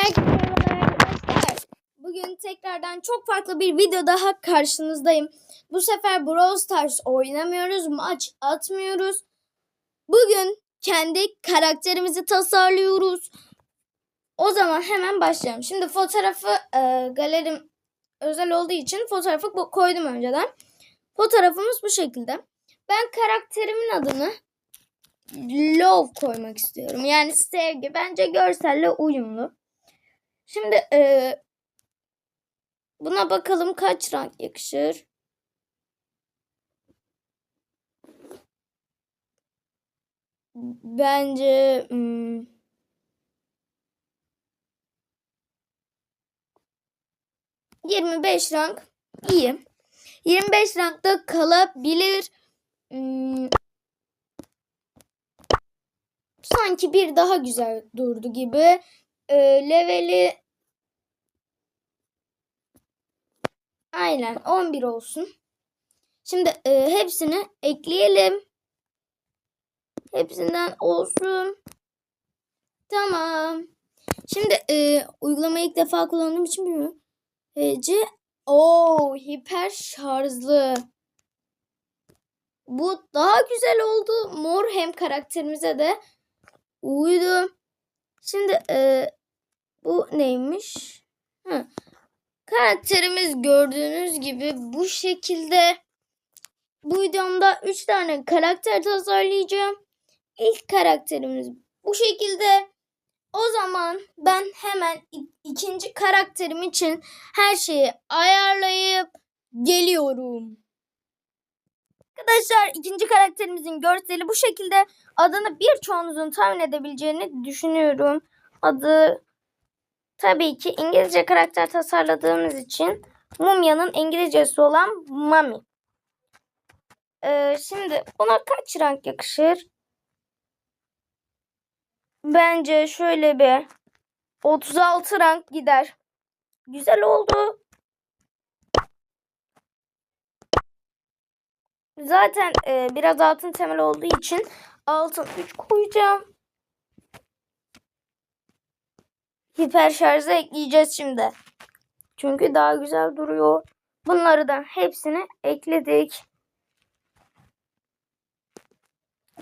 Herkese merhabalar arkadaşlar. Bugün tekrardan çok farklı bir video daha karşınızdayım. Bu sefer Brawl Stars oynamıyoruz, maç atmıyoruz. Bugün kendi karakterimizi tasarlıyoruz. O zaman hemen başlayalım. Şimdi fotoğrafı e, galerim özel olduğu için fotoğrafı koydum önceden. Fotoğrafımız bu şekilde. Ben karakterimin adını love koymak istiyorum. Yani sevgi. Bence görselle uyumlu. Şimdi e, buna bakalım kaç renk yakışır. Bence hmm, yirmi beş renk iyi. 25 renkte kalabilir. Hmm, sanki bir daha güzel durdu gibi. Ee, leveli aynen 11 olsun. Şimdi e, hepsini ekleyelim. Hepsinden olsun. Tamam. Şimdi e, uygulamayı ilk defa kullandığım için bilmiyorum. Hece. Oo, hiper şarjlı. Bu daha güzel oldu. Mor hem karakterimize de uydu. Şimdi e, bu neymiş? Hı. Karakterimiz gördüğünüz gibi bu şekilde. Bu videomda 3 tane karakter tasarlayacağım. İlk karakterimiz bu şekilde. O zaman ben hemen ikinci karakterim için her şeyi ayarlayıp geliyorum. Arkadaşlar ikinci karakterimizin görseli bu şekilde. Adını birçoğunuzun tahmin edebileceğini düşünüyorum. Adı tabii ki İngilizce karakter tasarladığımız için Mumya'nın İngilizcesi olan Mami. Ee, şimdi buna kaç renk yakışır? Bence şöyle bir 36 renk gider. Güzel oldu. Zaten e, biraz altın temel olduğu için altın 3 koyacağım. Hiper şarjı ekleyeceğiz şimdi. Çünkü daha güzel duruyor. Bunları da hepsini ekledik.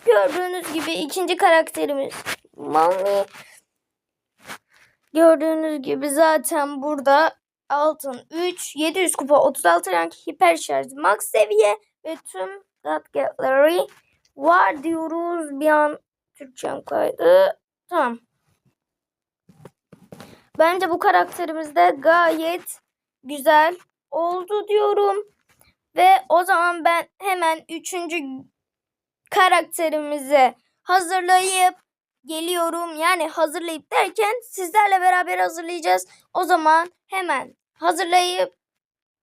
Gördüğünüz gibi ikinci karakterimiz Mami. Gördüğünüz gibi zaten burada altın 3, 700 kupa 36 renk hiper şarj max seviye ve tüm God Gallery var diyoruz. Bir an Türkçem kaydı. Tamam. Bence bu karakterimiz de gayet güzel oldu diyorum. Ve o zaman ben hemen üçüncü karakterimizi hazırlayıp geliyorum. Yani hazırlayıp derken sizlerle beraber hazırlayacağız. O zaman hemen hazırlayıp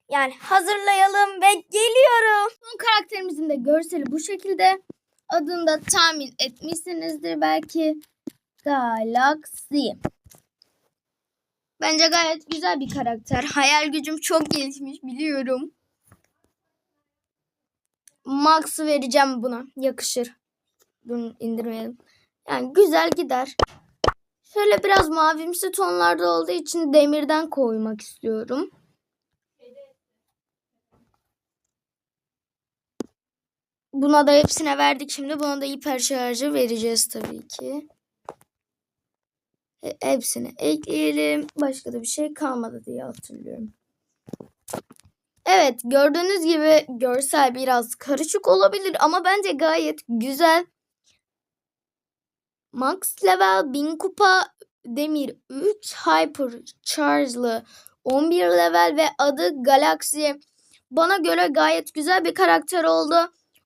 yani hazırlayalım ve geliyorum. Son karakterimizin de görseli bu şekilde. Adını da tahmin etmişsinizdir belki. Galaxy. Bence gayet güzel bir karakter. Hayal gücüm çok gelişmiş biliyorum. Max vereceğim buna. Yakışır. Bunu indirmeyelim. Yani güzel gider. Şöyle biraz mavimsi tonlarda olduğu için demirden koymak istiyorum. Buna da hepsine verdik şimdi. Buna da hiper şarjı vereceğiz tabii ki. E, Hepsini ekleyelim. Başka da bir şey kalmadı diye hatırlıyorum. Evet gördüğünüz gibi görsel biraz karışık olabilir ama bence gayet güzel. Max level 1000 kupa demir 3 hyper charge'lı 11 level ve adı Galaxy. Bana göre gayet güzel bir karakter oldu.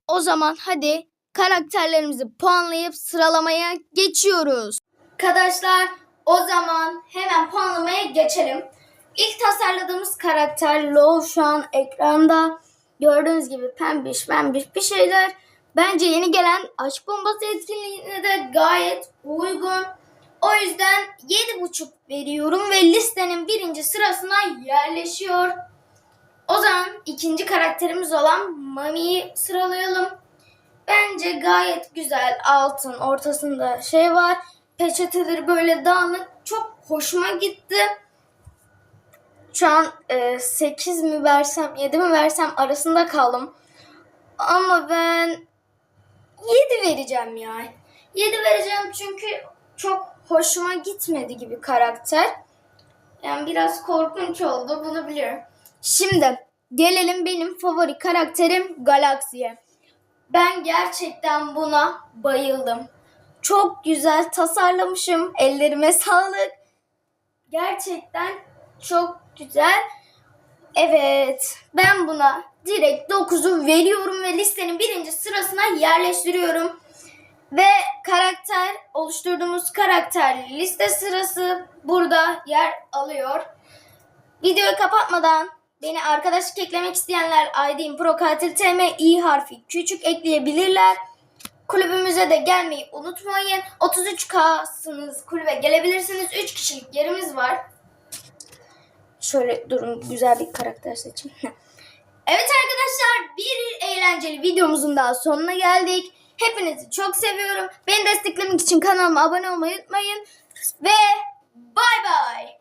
O zaman hadi karakterlerimizi puanlayıp sıralamaya geçiyoruz. Arkadaşlar o zaman hemen puanlamaya geçelim. İlk tasarladığımız karakter Love şu an ekranda. Gördüğünüz gibi pembiş pembiş bir şeyler. Bence yeni gelen aşk bombası etkinliğine de gayet uygun. O yüzden 7.5 veriyorum ve listenin birinci sırasına yerleşiyor. O zaman ikinci karakterimiz olan Mami'yi sıralayalım. Bence gayet güzel altın ortasında şey var. Peçeteleri böyle dağınık çok hoşuma gitti. Şu an e, 8 mi versem 7 mi versem arasında kaldım. Ama ben 7 vereceğim ya. 7 vereceğim çünkü çok hoşuma gitmedi gibi karakter. Yani biraz korkunç oldu bunu biliyorum. Şimdi gelelim benim favori karakterim Galaxy'ye. Ben gerçekten buna bayıldım. Çok güzel tasarlamışım. Ellerime sağlık. Gerçekten çok güzel. Evet, ben buna direkt 9'u veriyorum ve listenin birinci sırasına yerleştiriyorum. Ve karakter, oluşturduğumuz karakter liste sırası burada yer alıyor. Videoyu kapatmadan beni arkadaşlık eklemek isteyenler ID'im Prokatil TM i harfi küçük ekleyebilirler. Kulübümüze de gelmeyi unutmayın. 33K'sınız kulübe gelebilirsiniz. 3 kişilik yerimiz var. Şöyle durun güzel bir karakter seçeyim. evet arkadaşlar bir eğlenceli videomuzun daha sonuna geldik. Hepinizi çok seviyorum. Beni desteklemek için kanalıma abone olmayı unutmayın. Ve bay bay.